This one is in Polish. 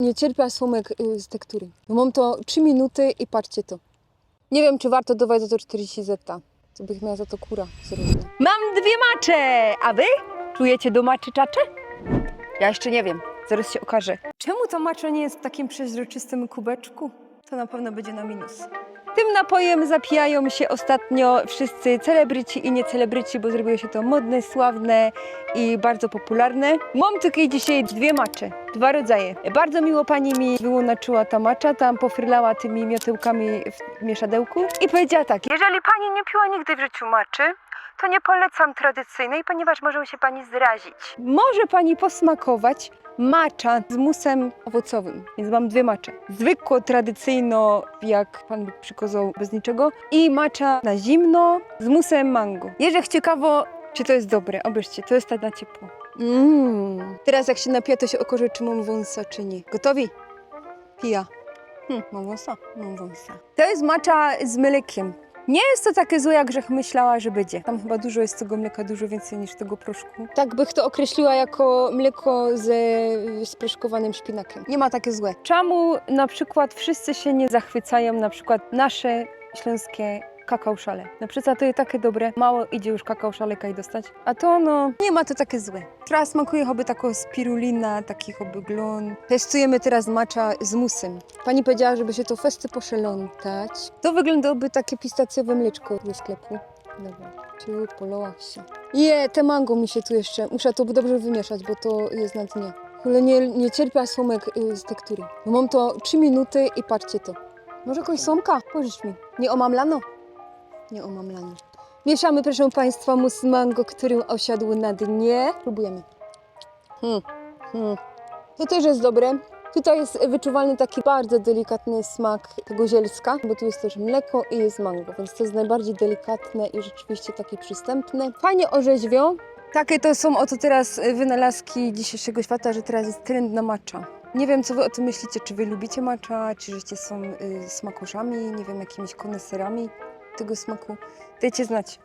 Nie cierpię słomek y, z tektury. Mam to 3 minuty i patrzcie to. Nie wiem, czy warto dawać za to 40 zeta. Co bych miała za to kura zarówno. Mam dwie macze, a wy? Czujecie do maczy czacze? Ja jeszcze nie wiem, zaraz się okaże. Czemu to macza nie jest w takim przeźroczystym kubeczku? To na pewno będzie na minus. Tym napojem zapijają się ostatnio wszyscy celebryci i niecelebryci, bo zrobiło się to modne, sławne i bardzo popularne. Mam tutaj dzisiaj dwie macze, dwa rodzaje. Bardzo miło pani mi wyłonaczyła ta macza, tam pofrylała tymi miotełkami w mieszadełku i powiedziała tak, jeżeli pani nie piła nigdy w życiu maczy, to nie polecam tradycyjnej, ponieważ może się pani zrazić. Może pani posmakować macza z musem owocowym, więc mam dwie macze. Zwykło, tradycyjno, jak pan by przykazał, bez niczego i macza na zimno z musem mango. Jeżeli ciekawo, czy to jest dobre, obierzcie, to jest tak na ciepło. Mmm. Teraz jak się napiję, to się okaże, czy mam wąsa, czy nie. Gotowi? Pija. Hm, mam wąsa? Mam wąsa. To jest macza z mlekiem. Nie jest to takie złe, jak Grzech myślała, że będzie. Tam chyba dużo jest tego mleka, dużo więcej niż tego proszku. Tak bych to określiła jako mleko ze sproszkowanym szpinakiem. Nie ma takie złe. Czemu na przykład wszyscy się nie zachwycają na przykład nasze śląskie kakao szale? Na przykład to jest takie dobre, mało idzie już kakao szale kaj dostać, a to no nie ma to takie złe. Teraz smakuje choby taką spirulina, taki choby glon. Testujemy teraz macza z musem. Pani powiedziała, żeby się to festy poszelątać. To wyglądałoby takie pistacjowe mleczko ze sklepu. Dobra, ciu, polołach się. Je, te mango mi się tu jeszcze, muszę to dobrze wymieszać, bo to jest na dnie. Ale nie, nie cierpię słomek y, z tektury. Mam to 3 minuty i patrzcie to. Może jakąś słomka? Pożycz mi. Nie omamlano? Nie omamlano. Mieszamy, proszę Państwa, mus mango, którym osiadł na dnie. Próbujemy. Hmm. Hmm. To też jest dobre. Tutaj jest wyczuwalny taki bardzo delikatny smak tego zielska, bo tu jest też mleko i jest mango, więc to jest najbardziej delikatne i rzeczywiście takie przystępne. Fajnie orzeźwią. Takie to są oto teraz wynalazki dzisiejszego świata, że teraz jest trend na matcha. Nie wiem, co wy o tym myślicie, czy wy lubicie matcha, czy żeście są y, smakoszami, nie wiem, jakimiś koneserami tego smaku. Dajcie znać.